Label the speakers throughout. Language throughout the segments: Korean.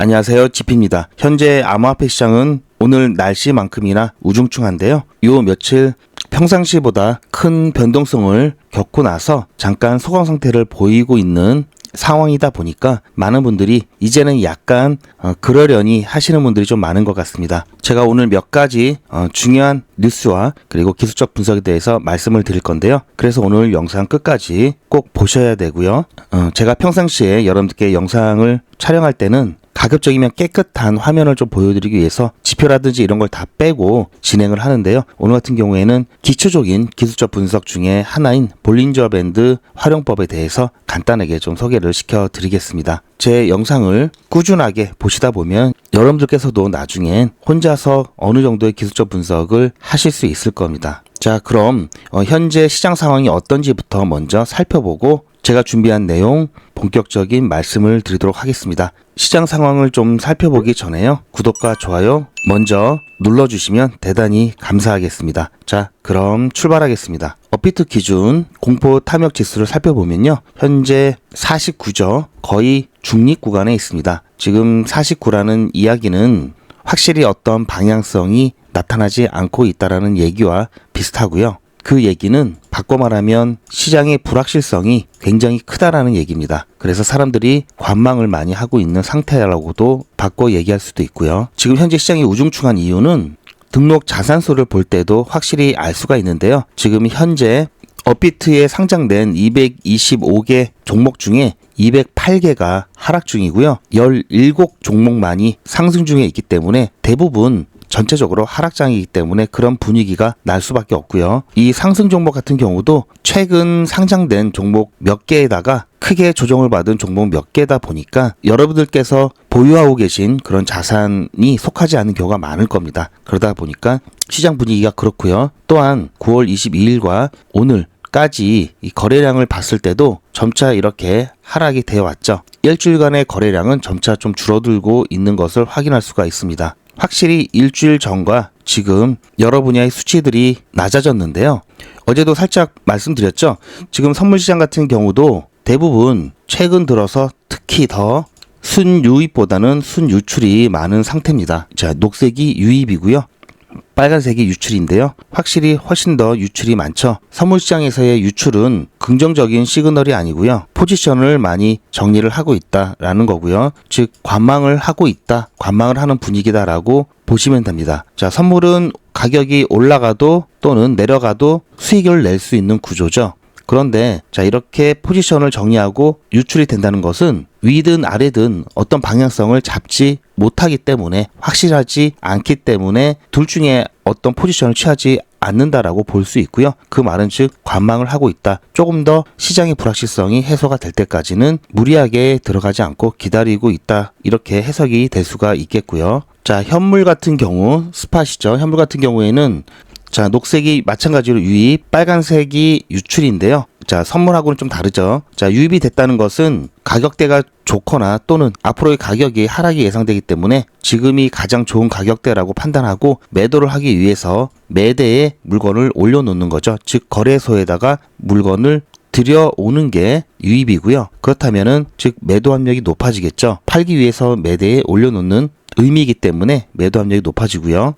Speaker 1: 안녕하세요. 지피입니다. 현재 암호화폐 시장은 오늘 날씨만큼이나 우중충한데요. 요 며칠 평상시보다 큰 변동성을 겪고 나서 잠깐 소강 상태를 보이고 있는 상황이다 보니까 많은 분들이 이제는 약간 어, 그러려니 하시는 분들이 좀 많은 것 같습니다. 제가 오늘 몇 가지 어, 중요한 뉴스와 그리고 기술적 분석에 대해서 말씀을 드릴 건데요. 그래서 오늘 영상 끝까지 꼭 보셔야 되고요. 어, 제가 평상시에 여러분들께 영상을 촬영할 때는 가급적이면 깨끗한 화면을 좀 보여드리기 위해서 지표라든지 이런 걸 다 빼고 진행을 하는데요. 오늘 같은 경우에는 기초적인 기술적 분석 중에 하나인 볼린저 밴드 활용법에 대해서 간단하게 좀 소개를 시켜드리겠습니다. 제 영상을 꾸준하게 보시다 보면 여러분들께서도 나중엔 혼자서 어느 정도의 기술적 분석을 하실 수 있을 겁니다. 자, 그럼 어, 현재 시장 상황이 어떤지부터 먼저 살펴보고 제가 준비한 내용 본격적인 말씀을 드리도록 하겠습니다. 시장 상황을 좀 살펴보기 전에요. 구독과 좋아요 먼저 눌러주시면 대단히 감사하겠습니다. 자, 그럼 출발하겠습니다. 업비트 기준 공포 탐욕 지수를 살펴보면요. 현재 49죠. 거의 중립 구간에 있습니다. 지금 49라는 이야기는 확실히 어떤 방향성이 나타나지 않고 있다라는 얘기와 비슷하고요. 그 얘기는 바꿔 말하면 시장의 불확실성이 굉장히 크다라는 얘기입니다. 그래서 사람들이 관망을 많이 하고 있는 상태라고도 바꿔 얘기할 수도 있고요. 지금 현재 시장이 우중충한 이유는 등록 자산수를 볼 때도 확실히 알 수가 있는데요. 지금 현재 업비트에 상장된 225개 종목 중에 208개가 하락 중이고요. 17 종목만이 상승 중에 있기 때문에 대부분 전체적으로 하락장이기 때문에 그런 분위기가 날 수밖에 없고요. 이 상승 종목 같은 경우도 최근 상장된 종목 몇 개에다가 크게 조정을 받은 종목 몇 개다 보니까 여러분들께서 보유하고 계신 그런 자산이 속하지 않는 경우가 많을 겁니다. 그러다 보니까 시장 분위기가 그렇고요. 또한 9월 22일과 오늘 까지 이 거래량을 봤을 때도 점차 이렇게 하락이 되어 왔죠. 일주일간의 거래량은 점차 좀 줄어들고 있는 것을 확인할 수가 있습니다. 확실히 일주일 전과 지금 여러 분야의 수치들이 낮아졌는데요. 어제도 살짝 말씀드렸죠. 지금 선물 시장 같은 경우도 대부분 최근 들어서 특히 더 순유입보다는 순유출이 많은 상태입니다. 자, 녹색이 유입이고요. 빨간색이 유출인데요. 확실히 훨씬 더 유출이 많죠. 선물시장에서의 유출은 긍정적인 시그널이 아니고요. 포지션을 많이 정리를 하고 있다라는 거고요. 즉 관망을 하고 있다, 관망을 하는 분위기다라고 보시면 됩니다. 자, 선물은 가격이 올라가도 또는 내려가도 수익을 낼 수 있는 구조죠. 그런데 자 이렇게 포지션을 정리하고 유출이 된다는 것은 위든 아래든 어떤 방향성을 잡지 못하기 때문에 확실하지 않기 때문에 둘 중에 어떤 포지션을 취하지 않는다라고 볼 수 있고요. 그 말은 즉 관망을 하고 있다. 조금 더 시장의 불확실성이 해소가 될 때까지는 무리하게 들어가지 않고 기다리고 있다. 이렇게 해석이 될 수가 있겠고요. 자, 현물 같은 경우 스팟이죠. 현물 같은 경우에는 자, 녹색이 마찬가지로 유입, 빨간색이 유출인데요. 자, 선물하고는 좀 다르죠. 자, 유입이 됐다는 것은 가격대가 좋거나 또는 앞으로의 가격이 하락이 예상되기 때문에 지금이 가장 좋은 가격대라고 판단하고 매도를 하기 위해서 매대에 물건을 올려놓는 거죠. 즉, 거래소에다가 물건을 들여오는 게 유입이고요. 그렇다면은 즉 매도 압력이 높아지겠죠. 팔기 위해서 매대에 올려놓는 의미이기 때문에 매도 압력이 높아지고요.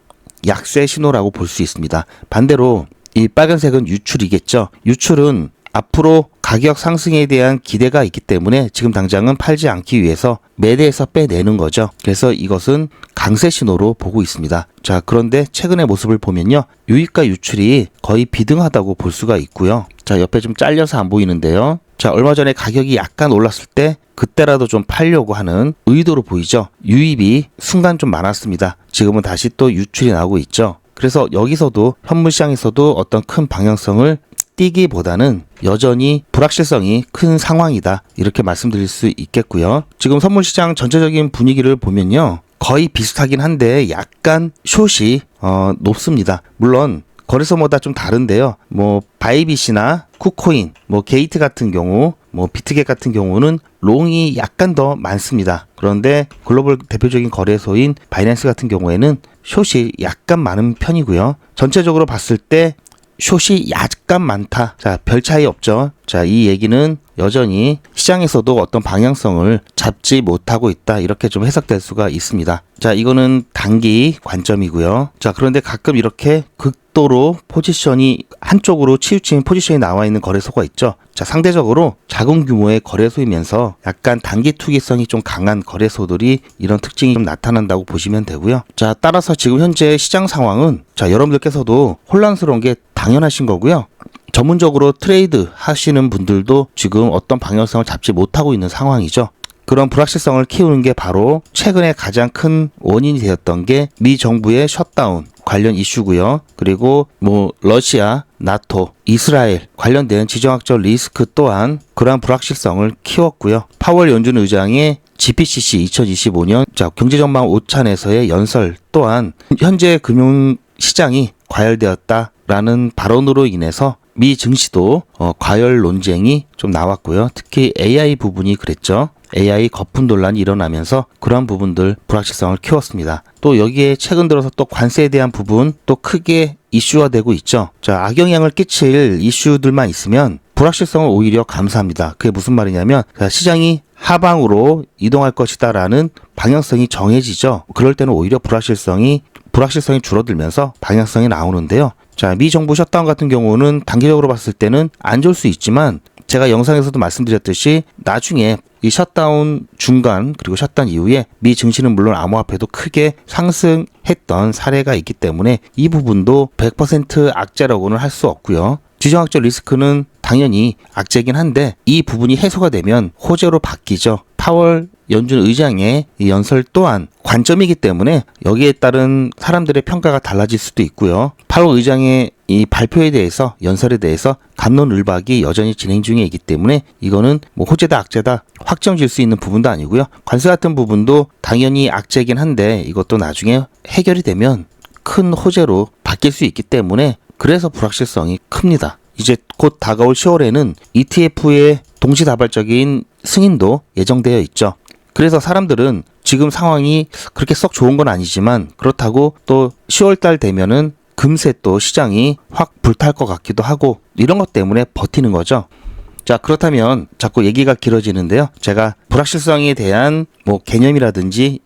Speaker 1: 약세 신호라고 볼 수 있습니다. 반대로 이 빨간색은 유출이겠죠. 유출은 앞으로 가격 상승에 대한 기대가 있기 때문에 지금 당장은 팔지 않기 위해서 매대에서 빼내는 거죠. 그래서 이것은 강세 신호로 보고 있습니다. 자, 그런데 최근의 모습을 보면요. 유입과 유출이 거의 비등하다고 볼 수가 있고요. 자, 옆에 좀 잘려서 안 보이는데요. 자, 얼마 전에 가격이 약간 올랐을 때 그때라도 좀 팔려고 하는 의도로 보이죠. 유입이 순간 좀 많았습니다. 지금은 다시 또 유출이 나오고 있죠. 그래서 여기서도 현물 시장에서도 어떤 큰 방향성을 띄기보다는 여전히 불확실성이 큰 상황이다. 이렇게 말씀드릴 수 있겠고요. 지금 선물 시장 전체적인 분위기를 보면요. 거의 비슷하긴 한데 약간 숏이 어, 높습니다. 물론 거래소마다 좀 다른데요. 뭐 바이빗이나 쿠코인, 뭐 게이트 같은 경우, 뭐 비트겟 같은 경우는 롱이 약간 더 많습니다. 그런데 글로벌 대표적인 거래소인 바이낸스 같은 경우에는 숏이 약간 많은 편이고요. 전체적으로 봤을 때 숏이 약간 많다. 자, 별 차이 없죠. 자, 이 얘기는 여전히 시장에서도 어떤 방향성을 잡지 못하고 있다. 이렇게 좀 해석될 수가 있습니다. 자, 이거는 단기 관점이고요. 자, 그런데 가끔 이렇게 극 도로 포지션이 한쪽으로 치우친 포지션이 나와 있는 거래소가 있죠. 자, 상대적으로 작은 규모의 거래소이면서 약간 단기 투기성이 좀 강한 거래소들이 이런 특징이 좀 나타난다고 보시면 되고요. 자, 따라서 지금 현재 시장 상황은 자, 여러분들께서도 혼란스러운 게 당연하신 거고요. 전문적으로 트레이드 하시는 분들도 지금 어떤 방향성을 잡지 못하고 있는 상황이죠. 그런 불확실성을 키우는 게 바로 최근에 가장 큰 원인이 되었던 게 미 정부의 셧다운 관련 이슈고요. 그리고 뭐 러시아, 나토, 이스라엘 관련된 지정학적 리스크 또한 그러한 불확실성을 키웠고요. 파월 연준 의장의 GPCC 2025년 자 경제전망 오찬에서의 연설 또한 현재 금융 시장이 과열되었다라는 발언으로 인해서 미 증시도 어, 과열 논쟁이 좀 나왔고요. 특히 AI 부분이 그랬죠. AI 거품 논란이 일어나면서 그러한 부분들 불확실성을 키웠습니다. 또 여기에 최근 들어서 또 관세에 대한 부분 또 크게 이슈화 되고 있죠. 자, 악영향을 끼칠 이슈들만 있으면 불확실성을 오히려 감사합니다. 그게 무슨 말이냐면 자, 시장이 하방으로 이동할 것이다라는 방향성이 정해지죠. 그럴 때는 오히려 불확실성이 불확실성이 줄어들면서 방향성이 나오는데요. 자, 미 정부 셧다운 같은 경우는 단기적으로 봤을 때는 안 좋을 수 있지만 제가 영상에서도 말씀드렸듯이 나중에 이 셧다운 중간 그리고 셧다운 이후에 미 증시는 물론 암호화폐도 크게 상승했던 사례가 있기 때문에 이 부분도 100% 악재라고는 할 수 없고요. 지정학적 리스크는 당연히 악재긴 한데 이 부분이 해소가 되면 호재로 바뀌죠. 파월 연준 의장의 이 연설 또한 관점이기 때문에 여기에 따른 사람들의 평가가 달라질 수도 있고요. 파월 의장의 이 발표에 대해서 연설에 대해서 감론을박이 여전히 진행 중에 있기 때문에 이거는 뭐 호재다 악재다 확정 질 수 있는 부분도 아니고요. 관세 같은 부분도 당연히 악재긴 한데 이것도 나중에 해결이 되면 큰 호재로 바뀔 수 있기 때문에 그래서 불확실성이 큽니다. 이제 곧 다가올 10월에는 ETF의 동시다발적인 승인도 예정되어 있죠. 그래서 사람들은 지금 상황이 그렇게 썩 좋은 건 아니지만 그렇다고 또 10월 달 되면은 금세 또 시장이 확 불탈 것 같기도 하고 이런 것 때문에 버티는 거죠. 자, 그렇다면 자꾸 얘기가 길어지는데요. 제가 불확실성에 대한 뭐 개념이라든지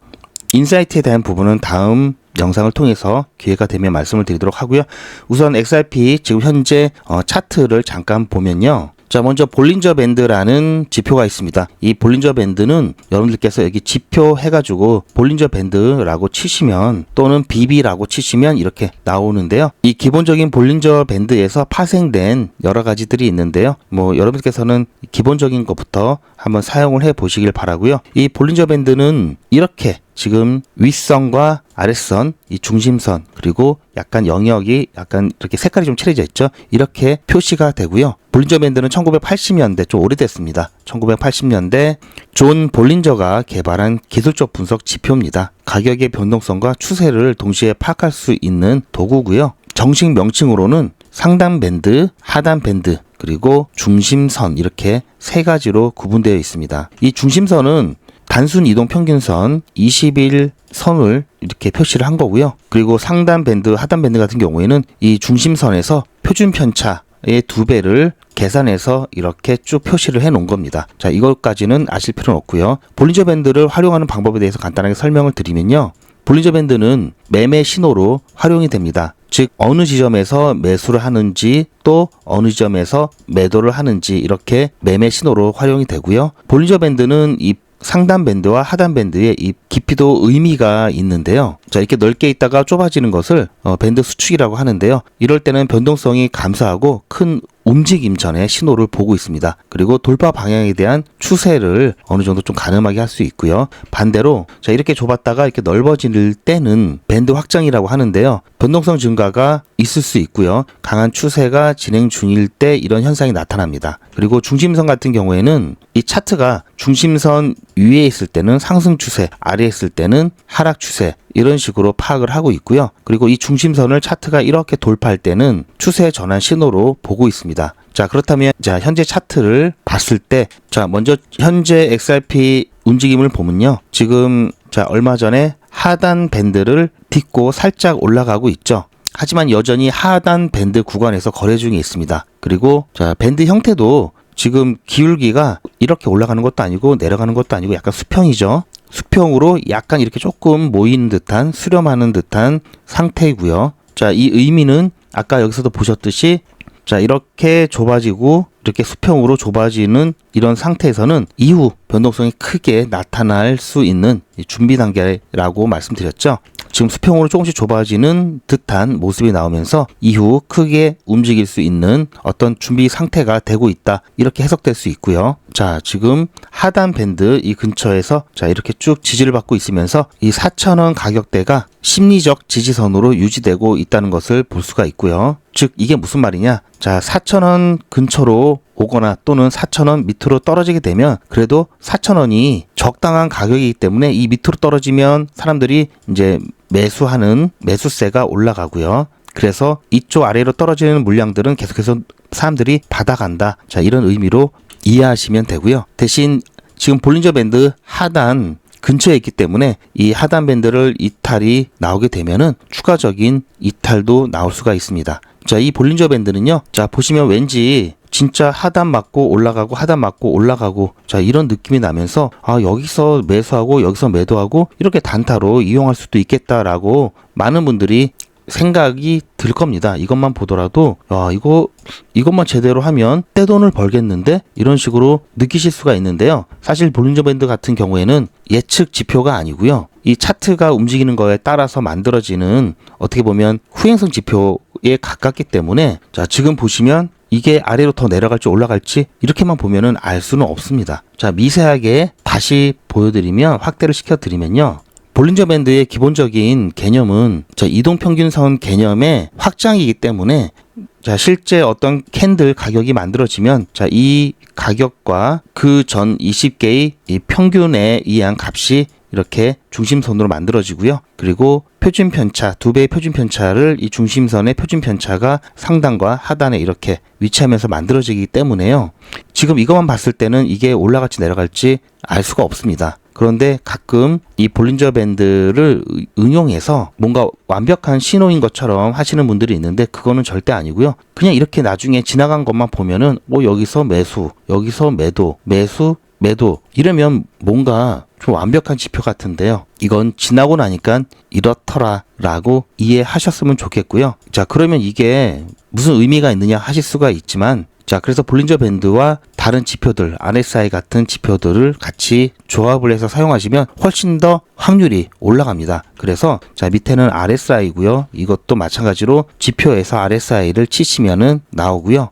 Speaker 1: 인사이트에 대한 부분은 다음 영상을 통해서 기회가 되면 말씀을 드리도록 하고요. 우선 XRP 지금 현재 어, 차트를 잠깐 보면요. 자, 먼저 볼린저 밴드라는 지표가 있습니다. 이 볼린저 밴드는 여러분들께서 여기 지표 해가지고 볼린저 밴드라고 치시면 또는 BB라고 치시면 이렇게 나오는데요. 이 기본적인 볼린저 밴드에서 파생된 여러 가지들이 있는데요. 뭐 여러분들께서는 기본적인 것부터 한번 사용을 해 보시길 바라고요. 이 볼린저 밴드는 이렇게 지금 윗선과 아랫선, 이 중심선, 그리고 약간 영역이 약간 이렇게 색깔이 좀 칠해져 있죠. 이렇게 표시가 되고요. 볼린저 밴드는 1980년대 좀 오래됐습니다. 1980년대 존 볼린저가 개발한 기술적 분석 지표입니다. 가격의 변동성과 추세를 동시에 파악할 수 있는 도구고요. 정식 명칭으로는 상단 밴드, 하단 밴드, 그리고 중심선 이렇게 세 가지로 구분되어 있습니다. 이 중심선은 단순 이동 평균선 20일 선을 이렇게 표시를 한 거고요. 그리고 상단 밴드, 하단 밴드 같은 경우에는 이 중심선에서 표준 편차 의 두 배를 계산해서 이렇게 쭉 표시를 해 놓은 겁니다. 자, 이것까지는 아실 필요는 없고요. 볼린저 밴드를 활용하는 방법에 대해서 간단하게 설명을 드리면요. 볼린저 밴드는 매매 신호로 활용이 됩니다. 즉 어느 지점에서 매수를 하는지 또 어느 지점에서 매도를 하는지 이렇게 매매 신호로 활용이 되고요. 볼린저 밴드는 이 상단 밴드와 하단 밴드의 이 깊이도 의미가 있는데요. 자, 이렇게 넓게 있다가 좁아지는 것을 어, 밴드 수축이라고 하는데요. 이럴 때는 변동성이 감소하고 큰 움직임 전에 신호를 보고 있습니다. 그리고 돌파 방향에 대한 추세를 어느 정도 좀 가늠하게 할 수 있고요. 반대로 자 이렇게 좁았다가 이렇게 넓어질 때는 밴드 확장이라고 하는데요. 변동성 증가가 있을 수 있고요. 강한 추세가 진행 중일 때 이런 현상이 나타납니다. 그리고 중심선 같은 경우에는 이 차트가 중심선 위에 있을 때는 상승 추세, 아래에 있을 때는 하락 추세 이런 식으로 파악을 하고 있고요. 그리고 이 중심선을 차트가 이렇게 돌파할 때는 추세 전환 신호로 보고 있습니다. 자, 그렇다면 자, 현재 차트를 봤을 때 자, 먼저 현재 XRP 움직임을 보면요. 지금 자, 얼마 전에 하단 밴드를 딛고 살짝 올라가고 있죠. 하지만 여전히 하단 밴드 구간에서 거래 중에 있습니다. 그리고 자 밴드 형태도 지금 기울기가 이렇게 올라가는 것도 아니고 내려가는 것도 아니고 약간 수평이죠. 수평으로 약간 이렇게 조금 모이는 듯한 수렴하는 듯한 상태이고요. 자, 이 의미는 아까 여기서도 보셨듯이 자, 이렇게 좁아지고 이렇게 수평으로 좁아지는 이런 상태에서는 이후 변동성이 크게 나타날 수 있는 이 준비 단계라고 말씀드렸죠. 지금 수평으로 조금씩 좁아지는 듯한 모습이 나오면서 이후 크게 움직일 수 있는 어떤 준비 상태가 되고 있다. 이렇게 해석될 수 있고요. 자, 지금 하단 밴드 이 근처에서 자, 이렇게 쭉 지지를 받고 있으면서 이 4,000원 가격대가 심리적 지지선으로 유지되고 있다는 것을 볼 수가 있고요. 즉, 이게 무슨 말이냐? 자, 4,000원 근처로 오거나 또는 4,000원 밑으로 떨어지게 되면 그래도 4,000원이 적당한 가격이기 때문에 이 밑으로 떨어지면 사람들이 이제 매수하는 매수세가 올라가고요. 그래서 이쪽 아래로 떨어지는 물량들은 계속해서 사람들이 받아간다. 자, 이런 의미로 이해하시면 되고요. 대신 지금 볼린저 밴드 하단 근처에 있기 때문에 이 하단 밴드를 이탈이 나오게 되면은 추가적인 이탈도 나올 수가 있습니다. 자, 이 볼린저 밴드는요. 자, 보시면 왠지 진짜 하단 맞고 올라가고 하단 맞고 올라가고 자 이런 느낌이 나면서 아 여기서 매수하고 여기서 매도하고 이렇게 단타로 이용할 수도 있겠다라고 많은 분들이 생각이 들 겁니다. 이것만 보더라도 야 이거 이것만 제대로 하면 떼돈을 벌겠는데 이런 식으로 느끼실 수가 있는데요. 사실 볼린저 밴드 같은 경우에는 예측 지표가 아니고요. 이 차트가 움직이는 거에 따라서 만들어지는 어떻게 보면 후행성 지표에 가깝기 때문에 자 지금 보시면 이게 아래로 더 내려갈지 올라갈지 이렇게만 보면은 알 수는 없습니다. 자 미세하게 다시 보여드리면 확대를 시켜드리면요. 볼린저 밴드의 기본적인 개념은 자, 이동 평균 선 개념의 확장이기 때문에 자, 실제 어떤 캔들 가격이 만들어지면 자, 이 가격과 그 전 20개의 이 평균에 의한 값이 이렇게 중심선으로 만들어지고요. 그리고 표준 편차, 두 배의 표준 편차를 이 중심선의 표준 편차가 상단과 하단에 이렇게 위치하면서 만들어지기 때문에요. 지금 이것만 봤을 때는 이게 올라갈지 내려갈지 알 수가 없습니다. 그런데 가끔 이 볼린저 밴드를 의- 응용해서 뭔가 완벽한 신호인 것처럼 하시는 분들이 있는데 그거는 절대 아니고요. 그냥 이렇게 나중에 지나간 것만 보면은 뭐 여기서 매수, 여기서 매도, 매수, 매도 이러면 뭔가 좀 완벽한 지표 같은데요. 이건 지나고 나니까 이렇더라라고 이해하셨으면 좋겠고요. 자, 그러면 이게 무슨 의미가 있느냐 하실 수가 있지만 자, 그래서 볼린저 밴드와 다른 지표들, RSI 같은 지표들을 같이 조합을 해서 사용하시면 훨씬 더 확률이 올라갑니다. 그래서 자, 밑에는 RSI고요. 이것도 마찬가지로 지표에서 RSI를 치시면은 나오고요.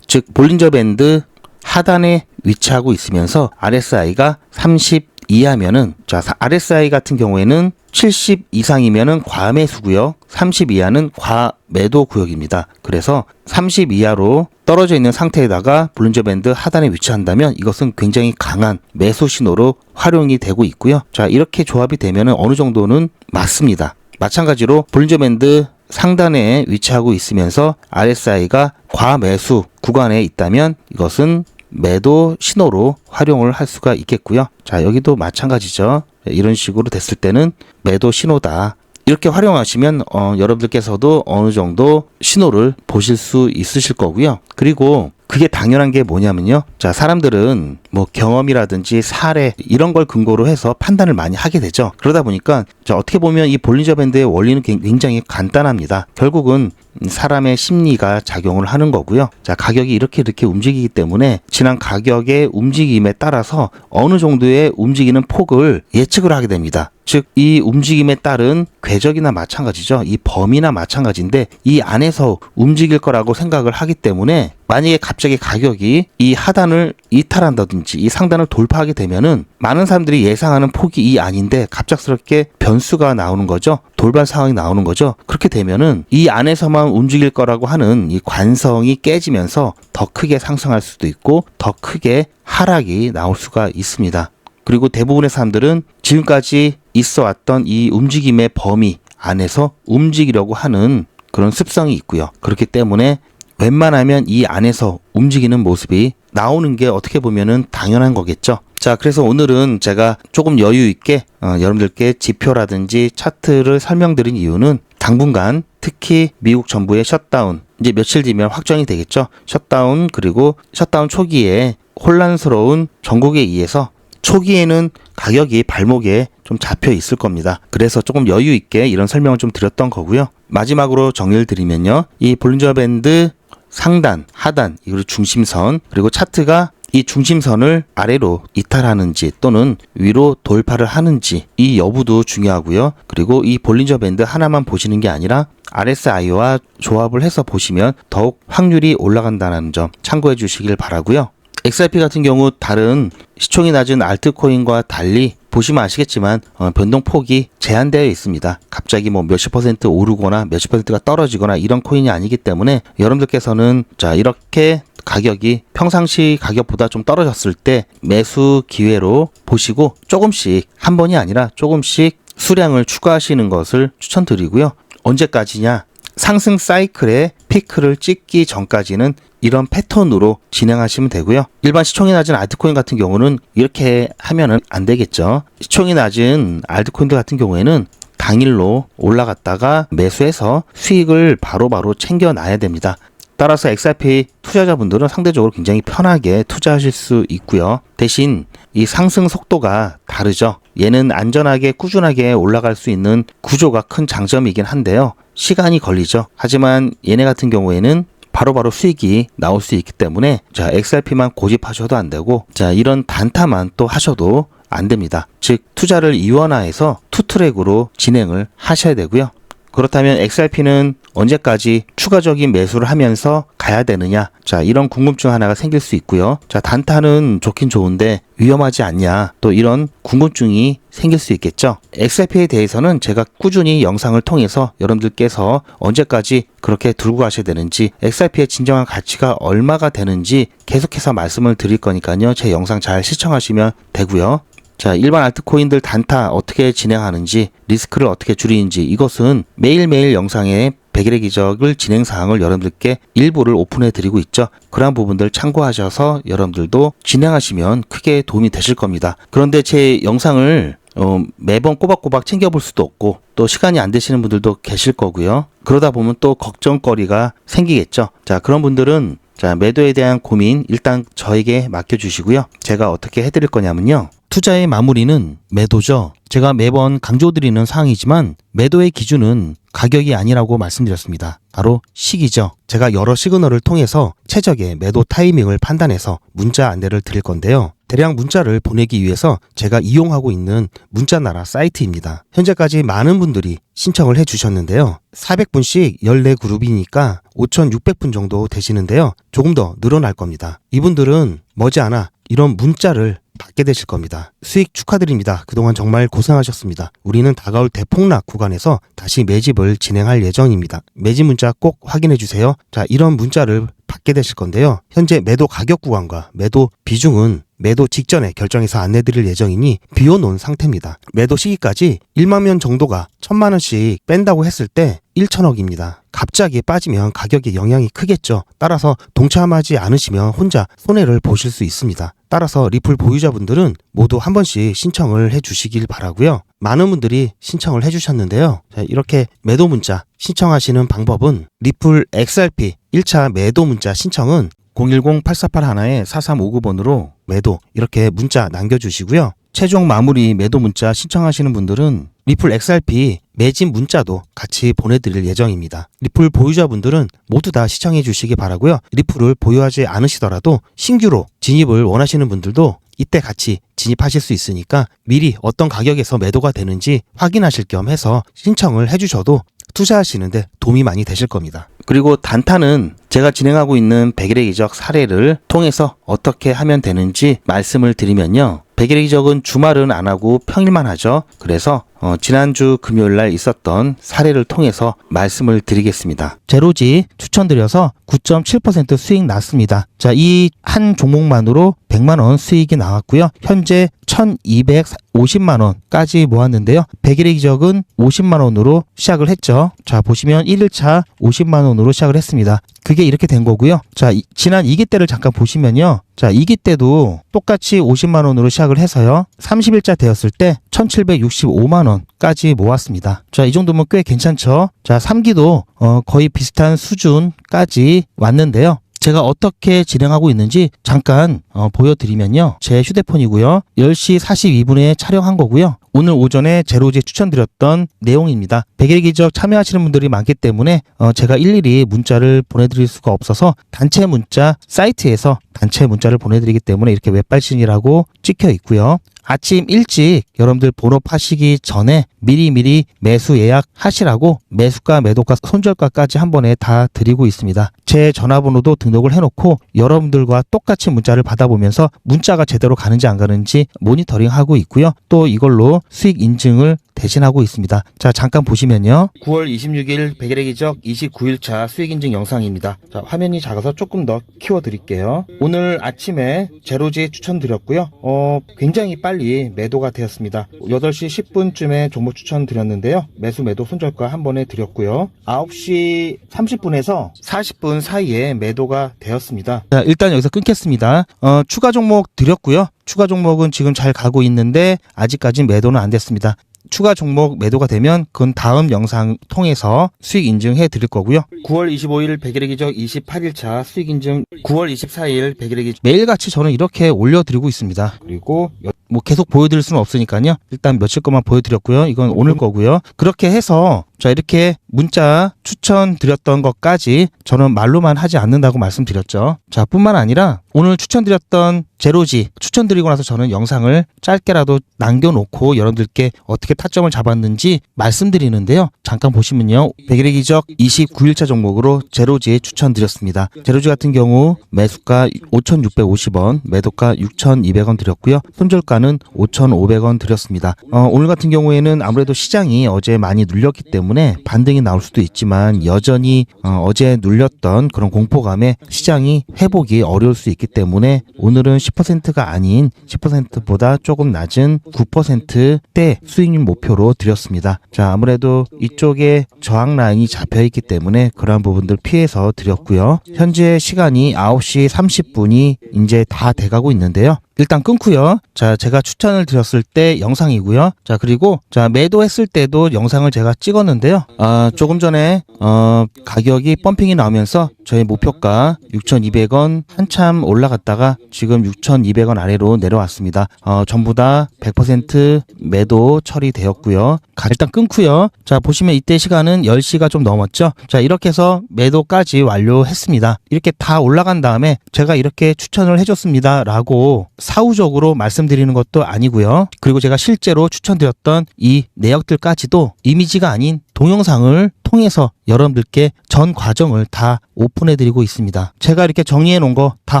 Speaker 1: 즉 볼린저 밴드 하단에 위치하고 있으면서 RSI가 30 이하면은 자 RSI 같은 경우에는 70 이상이면은 과매수고요. 30 이하는 과매도 구역입니다. 그래서 30 이하로 떨어져 있는 상태에다가 볼린저 밴드 하단에 위치한다면 이것은 굉장히 강한 매수 신호로 활용이 되고 있고요. 자 이렇게 조합이 되면은 어느 정도는 맞습니다. 마찬가지로 볼린저 밴드 상단에 위치하고 있으면서 RSI가 과매수 구간에 있다면 이것은 매도 신호로 활용을 할 수가 있겠고요. 자, 여기도 마찬가지죠. 이런 식으로 됐을 때는 매도 신호다. 이렇게 활용하시면 어, 여러분들께서도 어느 정도 신호를 보실 수 있으실 거고요. 그리고 그게 당연한 게 뭐냐면요. 자, 사람들은 뭐 경험이라든지 사례 이런 걸 근거로 해서 판단을 많이 하게 되죠. 그러다 보니까 자, 어떻게 보면 이 볼린저 밴드의 원리는 굉장히 간단합니다. 결국은 사람의 심리가 작용을 하는 거고요. 자, 가격이 이렇게 이렇게 움직이기 때문에 지난 가격의 움직임에 따라서 어느 정도의 움직이는 폭을 예측을 하게 됩니다. 즉, 이 움직임에 따른 궤적이나 마찬가지죠. 이 범위나 마찬가지인데 이 안에서 움직일 거라고 생각을 하기 때문에 만약에 갑자기 가격이 이 하단을 이탈한다든지 이 상단을 돌파하게 되면은 많은 사람들이 예상하는 폭이 이 안인데 갑작스럽게 변수가 나오는 거죠. 돌발 상황이 나오는 거죠. 그렇게 되면은 이 안에서만 움직일 거라고 하는 이 관성이 깨지면서 더 크게 상승할 수도 있고 더 크게 하락이 나올 수가 있습니다. 그리고 대부분의 사람들은 지금까지 있어 왔던 이 움직임의 범위 안에서 움직이려고 하는 그런 습성이 있고요. 그렇기 때문에 웬만하면 이 안에서 움직이는 모습이 나오는 게 어떻게 보면은 당연한 거겠죠. 자, 그래서 오늘은 제가 조금 여유 있게 어, 여러분들께 지표라든지 차트를 설명드린 이유는 당분간 특히 미국 정부의 셧다운 이제 며칠 뒤면 확정이 되겠죠. 셧다운 그리고 셧다운 초기에 혼란스러운 전국에 의해서 초기에는 가격이 발목에 좀 잡혀 있을 겁니다. 그래서 조금 여유 있게 이런 설명을 좀 드렸던 거고요. 마지막으로 정리를 드리면요. 이 볼린저 밴드 상단, 하단, 그리고 중심선, 그리고 차트가 이 중심선을 아래로 이탈하는지 또는 위로 돌파를 하는지 이 여부도 중요하고요. 그리고 이 볼린저 밴드 하나만 보시는 게 아니라 RSI와 조합을 해서 보시면 더욱 확률이 올라간다는 점 참고해 주시길 바라고요. XRP 같은 경우 다른 시총이 낮은 알트코인과 달리 보시면 아시겠지만 어, 변동 폭이 제한되어 있습니다. 갑자기 뭐 몇십 퍼센트 오르거나 몇십 퍼센트가 떨어지거나 이런 코인이 아니기 때문에 여러분들께서는 자 이렇게 가격이 평상시 가격보다 좀 떨어졌을 때 매수 기회로 보시고 조금씩 한 번이 아니라 조금씩 수량을 추가하시는 것을 추천드리고요. 언제까지냐? 상승 사이클의 피크를 찍기 전까지는 이런 패턴으로 진행하시면 되고요. 일반 시총이 낮은 알트코인 같은 경우는 이렇게 하면은 안 되겠죠. 시총이 낮은 알트코인들 같은 경우에는 당일로 올라갔다가 매수해서 수익을 바로바로 챙겨놔야 됩니다. 따라서 XRP 투자자분들은 상대적으로 굉장히 편하게 투자하실 수 있고요. 대신 이 상승 속도가 다르죠. 얘는 안전하게 꾸준하게 올라갈 수 있는 구조가 큰 장점이긴 한데요. 시간이 걸리죠. 하지만 얘네 같은 경우에는 바로바로 수익이 나올 수 있기 때문에 자 XRP만 고집하셔도 안 되고 자 이런 단타만 또 하셔도 안 됩니다. 즉 투자를 이원화해서 투트랙으로 진행을 하셔야 되고요. 그렇다면 XRP는 언제까지 추가적인 매수를 하면서 가야 되느냐? 자, 이런 궁금증 하나가 생길 수 있고요. 자, 단타는 좋긴 좋은데 위험하지 않냐? 또 이런 궁금증이 생길 수 있겠죠. XRP에 대해서는 제가 꾸준히 영상을 통해서 여러분들께서 언제까지 그렇게 들고 가셔야 되는지, XRP의 진정한 가치가 얼마가 되는지 계속해서 말씀을 드릴 거니까요. 제 영상 잘 시청하시면 되고요. 자, 일반 알트코인들 단타 어떻게 진행하는지, 리스크를 어떻게 줄이는지 이것은 매일매일 영상에 백일의 기적을 진행 사항을 여러분들께 일부를 오픈해 드리고 있죠. 그러한 부분들 참고하셔서 여러분들도 진행하시면 크게 도움이 되실 겁니다. 그런데 제 영상을 어, 매번 꼬박꼬박 챙겨볼 수도 없고 또 시간이 안 되시는 분들도 계실 거고요. 그러다 보면 또 걱정거리가 생기겠죠. 자, 그런 분들은 자, 매도에 대한 고민 일단 저에게 맡겨주시고요. 제가 어떻게 해드릴 거냐면요. 투자의 마무리는 매도죠. 제가 매번 강조드리는 사항이지만 매도의 기준은 가격이 아니라고 말씀드렸습니다. 바로 시기죠. 제가 여러 시그널을 통해서 최적의 매도 타이밍을 판단해서 문자 안내를 드릴 건데요. 대량 문자를 보내기 위해서 제가 이용하고 있는 문자나라 사이트입니다. 현재까지 많은 분들이 신청을 해 주셨는데요. 400분씩 14그룹이니까 5,600분 정도 되시는데요. 조금 더 늘어날 겁니다. 이분들은 머지않아 이런 문자를 받게 되실 겁니다. 수익 축하드립니다. 그동안 정말 고생하셨습니다. 우리는 다가올 대폭락 구간에서 다시 매집을 진행할 예정입니다. 매집 문자 꼭 확인해 주세요. 자, 이런 문자를 받게 되실 건데요. 현재 매도 가격 구간과 매도 비중은 매도 직전에 결정해서 안내드릴 예정이니 비워놓은 상태입니다. 매도 시기까지 1만 명 정도가 1천만 원씩 뺀다고 했을 때 1천억입니다. 갑자기 빠지면 가격에 영향이 크겠죠. 따라서 동참하지 않으시면 혼자 손해를 보실 수 있습니다. 따라서 리플 보유자분들은 모두 한 번씩 신청을 해 주시길 바라고요. 많은 분들이 신청을 해 주셨는데요. 자, 이렇게 매도 문자 신청하시는 방법은 리플 XRP 1차 매도 문자 신청은 010-8481-4359번으로 매도 이렇게 문자 남겨주시고요. 최종 마무리 매도 문자 신청하시는 분들은 리플 XRP 매진 문자도 같이 보내드릴 예정입니다. 리플 보유자분들은 모두 다 시청해 주시기 바라고요. 리플을 보유하지 않으시더라도 신규로 진입을 원하시는 분들도 이때 같이 진입하실 수 있으니까 미리 어떤 가격에서 매도가 되는지 확인하실 겸 해서 신청을 해주셔도 투자하시는데 도움이 많이 되실 겁니다. 그리고 단타는 제가 진행하고 있는 백일의 기적 사례를 통해서 어떻게 하면 되는지 말씀을 드리면요. 백일의 기적은 주말은 안 하고 평일만 하죠. 그래서 어, 지난주 금요일 날 있었던 사례를 통해서 말씀을 드리겠습니다. 제로지 추천드려서 9.7% 수익 났습니다. 자, 이 한 종목만으로 100만 원 수익이 나왔고요. 현재 1,250만 원까지 모았는데요. 백일의 기적은 50만 원으로 시작을 했죠. 자, 보시면 1일차 50만 원으로 시작을 했습니다. 그게 이렇게 된 거고요. 자, 이- 지난 2기 때를 잠깐 보시면요. 자, 2기 때도 똑같이 50만 원으로 시작 시작을 해서요. 30일자 되었을 때 1765만 원까지 모았습니다. 자, 이 정도면 꽤 괜찮죠? 자, 3기도 어, 거의 비슷한 수준까지 왔는데요. 제가 어떻게 진행하고 있는지 잠깐 어, 보여드리면요. 제 휴대폰이고요. 10시 42분에 촬영한 거고요. 오늘 오전에 제로지에 추천드렸던 내용입니다. 백일 기적 참여하시는 분들이 많기 때문에 어, 제가 일일이 문자를 보내드릴 수가 없어서 단체 문자 사이트에서 단체 문자를 보내드리기 때문에 이렇게 웹발신이라고 찍혀 있고요. 아침 일찍 여러분들 본업하시기 전에 미리미리 매수 예약하시라고 매수가 매도가 손절가까지 한 번에 다 드리고 있습니다. 제 전화번호도 등록을 해놓고 여러분들과 똑같이 문자를 받아보면서 문자가 제대로 가는지 안 가는지 모니터링하고 있고요. 또 이걸로 수익 인증을 대신하고 있습니다. 자, 잠깐 보시면요. 9월 26일 백일의 기적 29일차 수익 인증 영상입니다. 자, 화면이 작아서 조금 더 키워 드릴게요. 오늘 아침에 제로지 추천드렸고요. 어, 굉장히 빨리 매도가 되었습니다. 8시 10분쯤에 종목 추천드렸는데요. 매수 매도 손절가 한 번에 드렸고요. 9시 30분에서 40분 사이에 매도가 되었습니다. 자, 일단 여기서 끊겠습니다. 어, 추가 종목 드렸고요. 추가 종목은 지금 잘 가고 있는데 아직까지 매도는 안 됐습니다. 추가 종목 매도가 되면 그건 다음 영상 통해서 수익 인증해 드릴 거고요. 9월 25일 백일의 기적 28일차 수익 인증 9월 24일 백일의 기적 매일같이 저는 이렇게 올려드리고 있습니다. 그리고 여- 뭐 계속 보여드릴 수는 없으니까요. 일단 며칠 것만 보여드렸고요. 이건 오늘 거고요. 그렇게 해서 자 이렇게 문자 추천 드렸던 것까지 저는 말로만 하지 않는다고 말씀드렸죠. 자 뿐만 아니라 오늘 추천드렸던 제로지 추천드리고 나서 저는 영상을 짧게라도 남겨놓고 여러분들께 어떻게 타점을 잡았는지 말씀드리는데요. 잠깐 보시면요. 백일의 기적 29일차 종목으로 제로지에 추천드렸습니다. 제로지 같은 경우 매수가 5,650원, 매도가 6,200원 드렸고요. 손절가는 5,500원 드렸습니다. 어, 오늘 같은 경우에는 아무래도 시장이 어제 많이 눌렸기 때문에 반등이 나올 수도 있지만 여전히 어, 제 눌렸던 그런 공포감에 시장이 회복이 어려울 수 있기 때문에 오늘은 10%가 아닌 10%보다 조금 낮은 9%대 수익률 목표로 드렸습니다. 자, 아무래도 이쪽에 저항 라인이 잡혀 있기 때문에 그러한 부분들 피해서 드렸고요. 현재 시간이 9시 30분이 이제 다 돼가고 있는데요. 일단 끊고요. 자, 제가 추천을 드렸을 때 영상이고요. 자, 그리고 자, 매도했을 때도 영상을 제가 찍었는데요. 아, 조금 전에 어, 가격이 펌핑이 나오면서 저희 목표가 6,200원 한참 올라갔다가 지금 6,200원 아래로 내려왔습니다. 어, 전부 다 100% 매도 처리되었고요. 가- 일단 끊고요. 자, 보시면 이때 시간은 10시가 좀 넘었죠. 자, 이렇게 해서 매도까지 완료했습니다. 이렇게 다 올라간 다음에 제가 이렇게 추천을 해줬습니다 라고 사후적으로 말씀드리는 것도 아니고요. 그리고 제가 실제로 추천드렸던 이 내역들까지도 이미지가 아닌 동영상을 통해서 여러분들께 전 과정을 다 오픈해드리고 있습니다. 제가 이렇게 정리해 놓은 거 다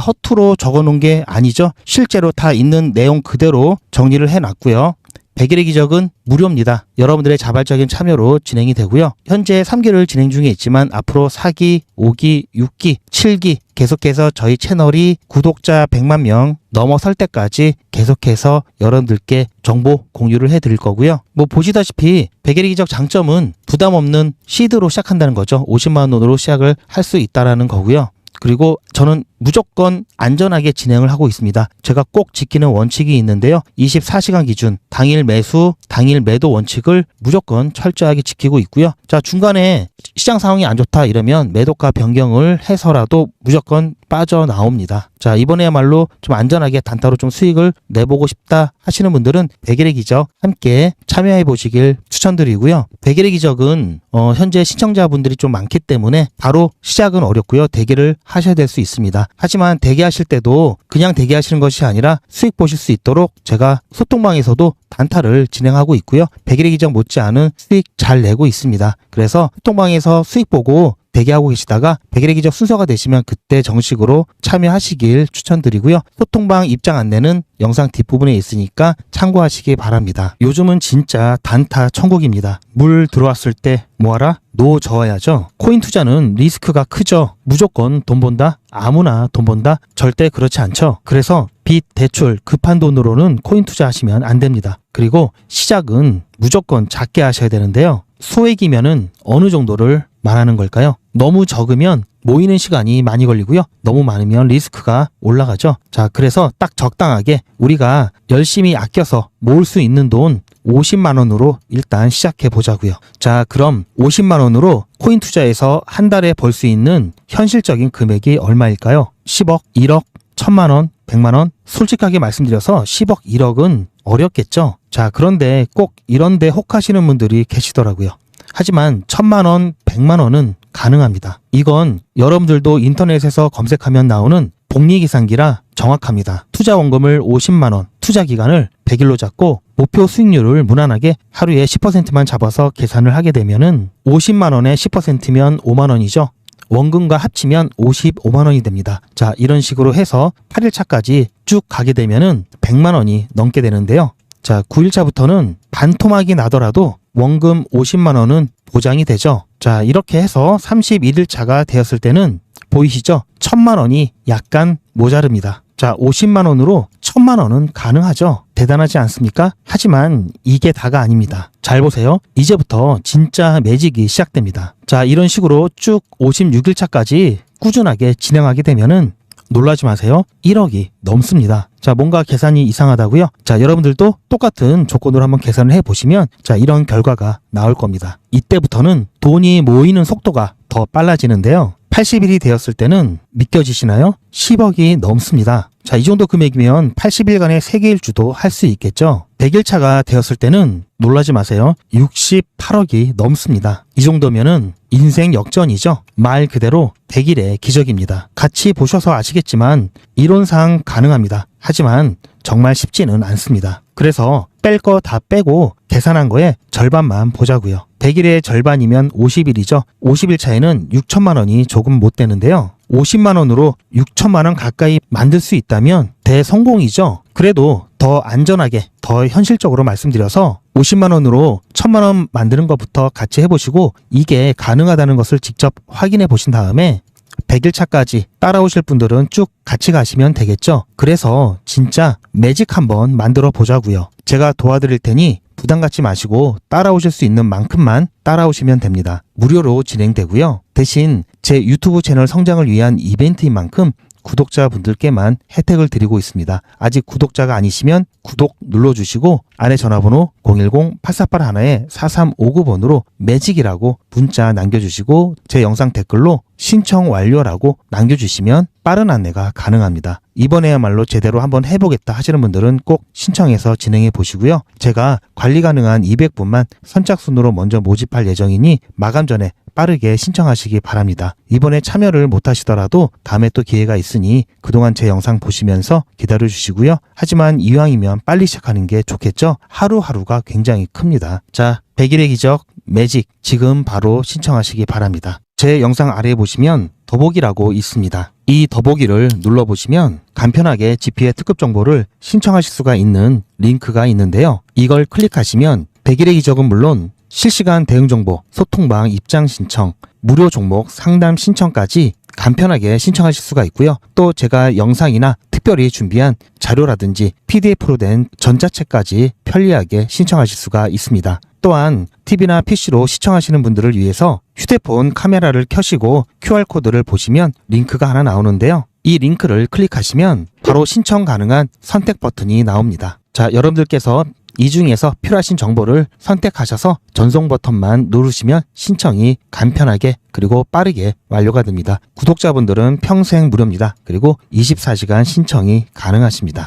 Speaker 1: 허투루 적어 놓은 게 아니죠. 실제로 다 있는 내용 그대로 정리를 해 놨고요. 백일의 기적은 무료입니다. 여러분들의 자발적인 참여로 진행이 되고요. 현재 3기를 진행 중에 있지만 앞으로 4기, 5기, 6기, 7기 계속해서 저희 채널이 구독자 100만 명 넘어설 때까지 계속해서 여러분들께 정보 공유를 해드릴 거고요. 뭐 보시다시피 백일의 기적 장점은 부담 없는 시드로 시작한다는 거죠. 50만 원으로 시작을 할 수 있다라는 거고요. 그리고 저는 무조건 안전하게 진행을 하고 있습니다. 제가 꼭 지키는 원칙이 있는데요. 24시간 기준 당일 매수, 당일 매도 원칙을 무조건 철저하게 지키고 있고요. 자, 중간에 시장 상황이 안 좋다 이러면 매도가 변경을 해서라도 무조건 빠져나옵니다. 자, 이번에야말로 좀 안전하게 단타로 좀 수익을 내보고 싶다 하시는 분들은 백일의 기적 함께 참여해 보시길 추천드리고요. 백일의 기적은 어, 현재 시청자분들이 좀 많기 때문에 바로 시작은 어렵고요. 대기를 하셔야 될 수 있습니다. 하지만 대기하실 때도 그냥 대기하시는 것이 아니라 수익 보실 수 있도록 제가 소통방에서도 단타를 진행하고 있고요. 백일의 기적 못지않은 수익 잘 내고 있습니다. 그래서 소통방에서 수익 보고 대기하고 계시다가 백일의 기적 순서가 되시면 그때 정식으로 참여하시길 추천드리고요. 소통방 입장 안내는 영상 뒷부분에 있으니까 참고하시기 바랍니다. 요즘은 진짜 단타 천국입니다. 물 들어왔을 때 뭐하라? 노 저어야죠. 코인 투자는 리스크가 크죠. 무조건 돈 번다? 아무나 돈 번다? 절대 그렇지 않죠. 그래서 빚, 대출, 급한 돈으로는 코인 투자하시면 안 됩니다. 그리고 시작은 무조건 작게 하셔야 되는데요. 소액이면은 어느 정도를 말하는 걸까요? 너무 적으면
Speaker 2: 모이는 시간이 많이 걸리고요. 너무 많으면 리스크가 올라가죠. 자, 그래서 딱 적당하게 우리가 열심히 아껴서 모을 수 있는 돈 50만 원으로 일단 시작해 보자고요. 자, 그럼 50만 원으로 코인 투자에서 한 달에 벌 수 있는 현실적인 금액이 얼마일까요? 10억, 1억, 1000만 원, 100만 원? 솔직하게 말씀드려서 10억, 1억은 어렵겠죠. 자, 그런데 꼭 이런 데 혹하시는 분들이 계시더라고요. 하지만 1000만 원, 100만 원은 가능합니다. 이건 여러분들도 인터넷에서 검색하면 나오는 복리계산기라 정확합니다. 투자 원금을 50만 원, 투자 기간을 100일로 잡고 목표 수익률을 무난하게 하루에 10%만 잡아서 계산을 하게 되면은 50만 원에 10%면 5만 원이죠. 원금과 합치면 55만 원이 됩니다. 자, 이런 식으로 해서 8일차까지 쭉 가게 되면은 100만 원이 넘게 되는데요. 자, 9일차부터는 반토막이 나더라도 원금 50만 원은 보장이 되죠. 자, 이렇게 해서 31일 차가 되었을 때는 보이시죠? 1000만 원이 약간 모자릅니다. 자, 50만 원으로 1000만 원은 가능하죠. 대단하지 않습니까? 하지만 이게 다가 아닙니다. 잘 보세요. 이제부터 진짜 매직이 시작됩니다. 자, 이런 식으로 쭉 56일 차까지 꾸준하게 진행하게 되면은 놀라지 마세요. 1억이 넘습니다. 자, 뭔가 계산이 이상하다고요? 자, 여러분들도 똑같은 조건으로 한번 계산을 해 보시면 자, 이런 결과가 나올 겁니다. 이때부터는 돈이 모이는 속도가 더 빨라지는데요. 80일이 되었을 때는 믿겨지시나요? 10억이 넘습니다. 자, 이 정도 금액이면 80일간의 세계일주도 할 수 있겠죠? 100일차가 되었을 때는 놀라지 마세요. 68억이 넘습니다. 이 정도면은 인생 역전이죠. 말 그대로 100일의 기적입니다. 같이 보셔서 아시겠지만 이론상 가능합니다. 하지만 정말 쉽지는 않습니다. 그래서 뺄 거 다 빼고 계산한 거에 절반만 보자고요. 100일의 절반이면 50일이죠. 50일 차에는 6천만 원이 조금 못 되는데요. 50만 원으로 6천만 원 가까이 만들 수 있다면 대성공이죠. 그래도 더 안전하게, 더 현실적으로 말씀드려서 50만 원으로 1000만 원 만드는 것부터 같이 해보시고 이게 가능하다는 것을 직접 확인해 보신 다음에 100일 차까지 따라오실 분들은 쭉 같이 가시면 되겠죠. 그래서 진짜 매직 한번 만들어 보자고요. 제가 도와드릴 테니 부담 갖지 마시고 따라오실 수 있는 만큼만 따라오시면 됩니다. 무료로 진행되고요. 대신 제 유튜브 채널 성장을 위한 이벤트인 만큼 구독자분들께만 혜택을 드리고 있습니다. 아직 구독자가 아니시면 구독 눌러주시고 아래 전화번호 010-8481-4359번으로 매직이라고 문자 남겨주시고 제 영상 댓글로 신청 완료라고 남겨주시면 빠른 안내가 가능합니다. 이번에야말로 제대로 한번 해보겠다 하시는 분들은 꼭 신청해서 진행해 보시고요. 제가 관리 가능한 200분만 선착순으로 먼저 모집할 예정이니 마감 전에 빠르게 신청하시기 바랍니다. 이번에 참여를 못 하시더라도 다음에 또 기회가 있으니 그동안 제 영상 보시면서 기다려 주시고요. 하지만 이왕이면 빨리 시작하는 게 좋겠죠? 하루하루가 굉장히 큽니다. 자, 100일의 기적 매직 지금 바로 신청하시기 바랍니다. 제 영상 아래에 보시면 더보기라고 있습니다. 이 더보기를 눌러보시면 간편하게 GP의 특급 정보를 신청하실 수가 있는 링크가 있는데요. 이걸 클릭하시면 100일의 기적은 물론 실시간 대응 정보, 소통방 입장 신청, 무료 종목 상담 신청까지 간편하게 신청하실 수가 있고요. 또 제가 영상이나 특별히 준비한 자료라든지 PDF로 된 전자책까지 편리하게 신청하실 수가 있습니다. 또한 TV나 PC로 시청하시는 분들을 위해서 휴대폰 카메라를 켜시고 QR코드를 보시면 링크가 하나 나오는데요. 이 링크를 클릭하시면 바로 신청 가능한 선택 버튼이 나옵니다. 자, 여러분들께서 이 중에서 필요하신 정보를 선택하셔서 전송 버튼만 누르시면 신청이 간편하게 그리고 빠르게 완료가 됩니다. 구독자분들은 평생 무료입니다. 그리고 24시간 신청이 가능하십니다.